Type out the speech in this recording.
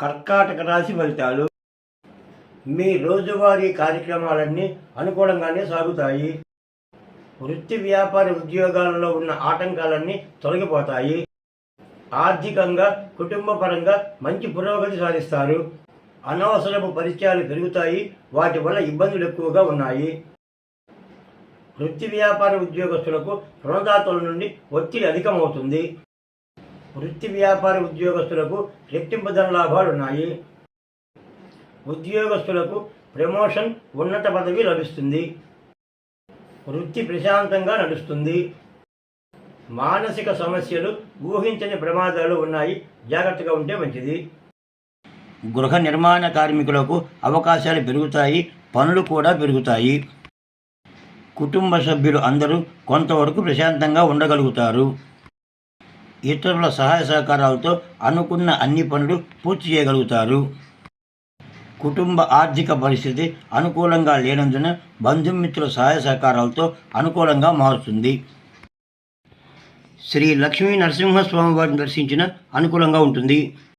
కర్కాటక రాశి ఫలితాలు. మీ రోజువారీ కార్యక్రమాలన్నీ అనుకూలంగానే సాగుతాయి. వృత్తి వ్యాపార ఉద్యోగాలలో ఉన్న ఆటంకాలన్నీ తొలగిపోతాయి. ఆర్థికంగా కుటుంబ పరంగా మంచి పురోగతి సాధిస్తారు. అనవసరపు పరిచయాలు పెరుగుతాయి. వాటి వల్ల ఇబ్బందులు ఎక్కువగా ఉన్నాయి. వృత్తి వ్యాపార ఉద్యోగస్తులకు రుణదాతల నుండి ఒత్తిడి అధికమవుతుంది. వృత్తి వ్యాపార ఉద్యోగస్తులకు రెట్టింపు ధన లాభాలు ఉన్నాయి. ఉద్యోగస్తులకు ప్రమోషన్ ఉన్నత పదవి లభిస్తుంది. వృత్తి ప్రశాంతంగా నడుస్తుంది. మానసిక సమస్యలు ఊహించని ప్రమాదాలు ఉన్నాయి. జాగ్రత్తగా ఉంటే మంచిది. గృహ నిర్మాణ కార్మికులకు అవకాశాలు పెరుగుతాయి. పనులు కూడా పెరుగుతాయి. కుటుంబ సభ్యులు అందరూ కొంతవరకు ప్రశాంతంగా ఉండగలుగుతారు. ఇతరుల సహాయ సహకారాలతో అనుకున్న అన్ని పనులు పూర్తి చేయగలుగుతారు. కుటుంబ ఆర్థిక పరిస్థితి అనుకూలంగా లేనందున బంధుమిత్రుల సహాయ సహకారాలతో అనుకూలంగా మారుతుంది. శ్రీ లక్ష్మీ నరసింహస్వామి వారిని దర్శించిన అనుకూలంగా ఉంటుంది.